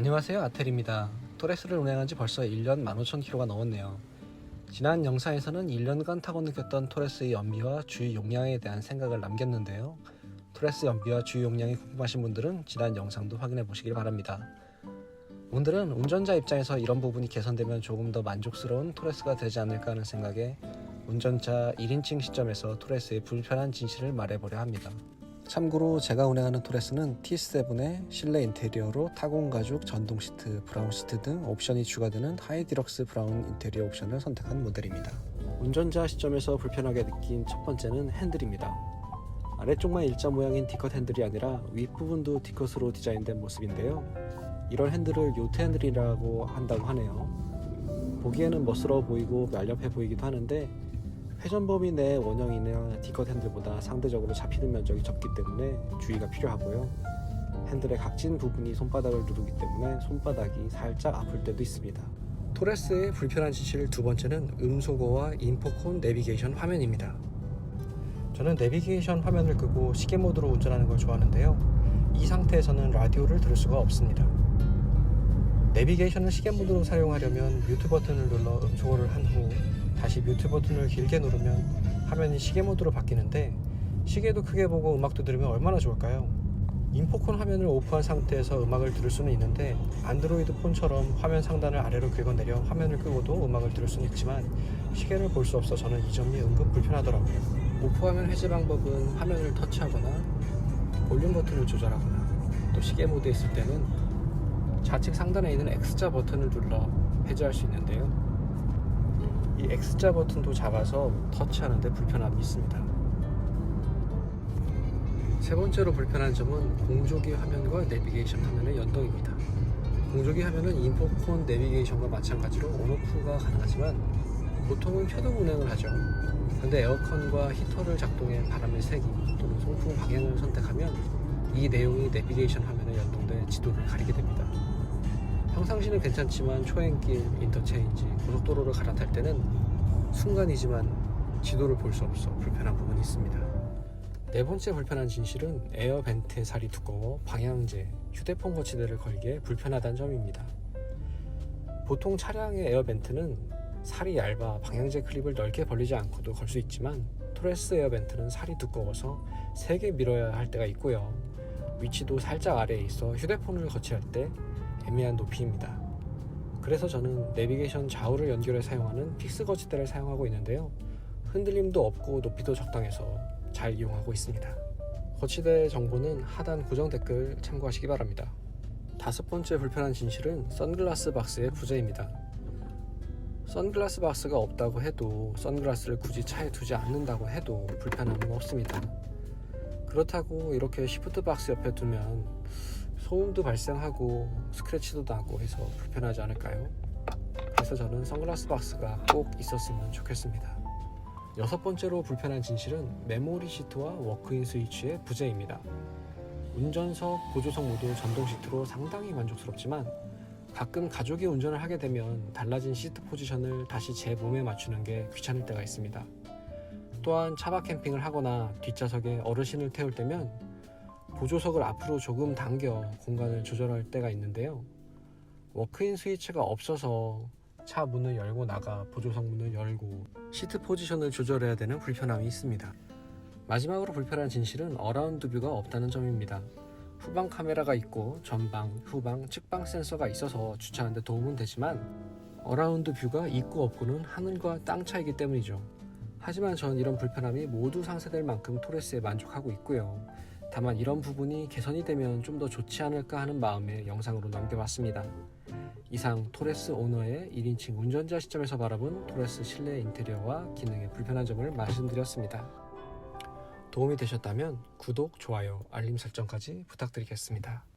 안녕하세요 아텔입니다. 토레스를 운행한 지 벌써 1년 15,000km가 넘었네요. 지난 영상에서는 1년간 타고 느꼈던 토레스의 연비와 주유 용량에 대한 생각을 남겼는데요. 토레스 연비와 주유 용량이 궁금하신 분들은 지난 영상도 확인해 보시길 바랍니다. 오늘은 운전자 입장에서 이런 부분이 개선되면 조금 더 만족스러운 토레스가 되지 않을까 하는 생각에 운전자 1인칭 시점에서 토레스의 불편한 진실을 말해보려 합니다 참고로 제가 운행하는 토레스는 T7의 실내 인테리어로 타공 가죽 전동 시트, 브라운 시트 등 옵션이 추가되는 하이 디럭스 브라운 인테리어 옵션을 선택한 모델입니다. 운전자 시점에서 불편하게 느낀 첫 번째는 핸들입니다. 아래쪽만 일자 모양인 디컷 핸들이 아니라 윗부분도 디컷으로 디자인된 모습인데요. 이런 핸들을 요트 핸들이라고 한다고 하네요. 보기에는 멋스러워 보이고 날렵해 보이기도 하는데 회전 범위 내 원형이나 디컷 핸들보다 상대적으로 잡히는 면적이 적기 때문에 주의가 필요하고요. 핸들의 각진 부분이 손바닥을 누르기 때문에 손바닥이 살짝 아플 때도 있습니다. 토레스의 불편한 지실 두 번째는 음소거와 인포콘 내비게이션 화면입니다. 저는 내비게이션 화면을 끄고 시계 모드로 운전하는 걸 좋아하는데요. 이 상태에서는 라디오를 들을 수가 없습니다. 내비게이션을 시계 모드로 사용하려면 뮤트 버튼을 눌러 음소거를 한 후 다시 뮤트 버튼을 길게 누르면 화면이 시계 모드로 바뀌는데 시계도 크게 보고 음악도 들으면 얼마나 좋을까요? 인포콘 화면을 오프한 상태에서 음악을 들을 수는 있는데 안드로이드 폰처럼 화면 상단을 아래로 긁어내려 화면을 끄고도 음악을 들을 수는 있지만 시계를 볼 수 없어 저는 이 점이 은근 불편하더라고요. 오프화면 해제 방법은 화면을 터치하거나 볼륨 버튼을 조절하거나 또 시계 모드에 있을 때는 좌측 상단에 있는 X자 버튼을 눌러 해제할 수 있는데요. 이 X자 버튼도 작아서 터치하는데 불편함이 있습니다. 세 번째로 불편한 점은 공조기 화면과 내비게이션 화면의 연동입니다. 공조기 화면은 인포콘 내비게이션과 마찬가지로 온오프가 가능하지만 보통은 켜두고 운행을 하죠. 근데 에어컨과 히터를 작동해 바람의 세기 또는 송풍 방향을 선택하면 이 내용이 내비게이션 화면에 연동돼 지도를 가리게 됩니다. 평상시는 괜찮지만 초행길, 인터체인지, 고속도로를 갈아탈 때는 순간이지만 지도를 볼 수 없어 불편한 부분이 있습니다. 네 번째 불편한 진실은 에어 벤트의 살이 두꺼워 방향제, 휴대폰 거치대를 걸기에 불편하다는 점입니다. 보통 차량의 에어 벤트는 살이 얇아 방향제 클립을 넓게 벌리지 않고도 걸 수 있지만 토레스 에어 벤트는 살이 두꺼워서 세게 밀어야 할 때가 있고요. 위치도 살짝 아래에 있어 휴대폰을 거치할 때 애매한 높이입니다. 그래서 저는 내비게이션 좌우를 연결해 사용하는 픽스 거치대를 사용하고 있는데요. 흔들림도 없고 높이도 적당해서 잘 이용하고 있습니다. 거치대 정보는 하단 고정 댓글 참고하시기 바랍니다. 다섯 번째 불편한 진실은 선글라스 박스의 부재입니다. 선글라스 박스가 없다고 해도 선글라스를 굳이 차에 두지 않는다고 해도 불편함은 없습니다. 그렇다고 이렇게 시프트 박스 옆에 두면 소음도 발생하고 스크래치도 나고 해서 불편하지 않을까요? 그래서 저는 선글라스 박스가 꼭 있었으면 좋겠습니다. 여섯 번째로 불편한 진실은 메모리 시트와 워크인 스위치의 부재입니다. 운전석, 보조석 모두 전동 시트로 상당히 만족스럽지만 가끔 가족이 운전을 하게 되면 달라진 시트 포지션을 다시 제 몸에 맞추는 게 귀찮을 때가 있습니다. 또한 차박 캠핑을 하거나 뒷좌석에 어르신을 태울 때면 보조석을 앞으로 조금 당겨 공간을 조절할 때가 있는데요. 워크인 스위치가 없어서 차 문을 열고 나가 보조석 문을 열고 시트 포지션을 조절해야 되는 불편함이 있습니다. 마지막으로 불편한 진실은 어라운드 뷰가 없다는 점입니다. 후방 카메라가 있고 전방, 후방, 측방 센서가 있어서 주차하는 데 도움은 되지만 어라운드 뷰가 있고 없고는 하늘과 땅 차이기 때문이죠. 하지만 전 이런 불편함이 모두 상쇄될 만큼 토레스에 만족하고 있고요. 다만 이런 부분이 개선이 되면 좀 더 좋지 않을까 하는 마음에 영상으로 남겨봤습니다. 이상 토레스 오너의 1인칭 운전자 시점에서 바라본 토레스 실내 인테리어와 기능의 불편한 점을 말씀드렸습니다. 도움이 되셨다면 구독, 좋아요, 알림 설정까지 부탁드리겠습니다.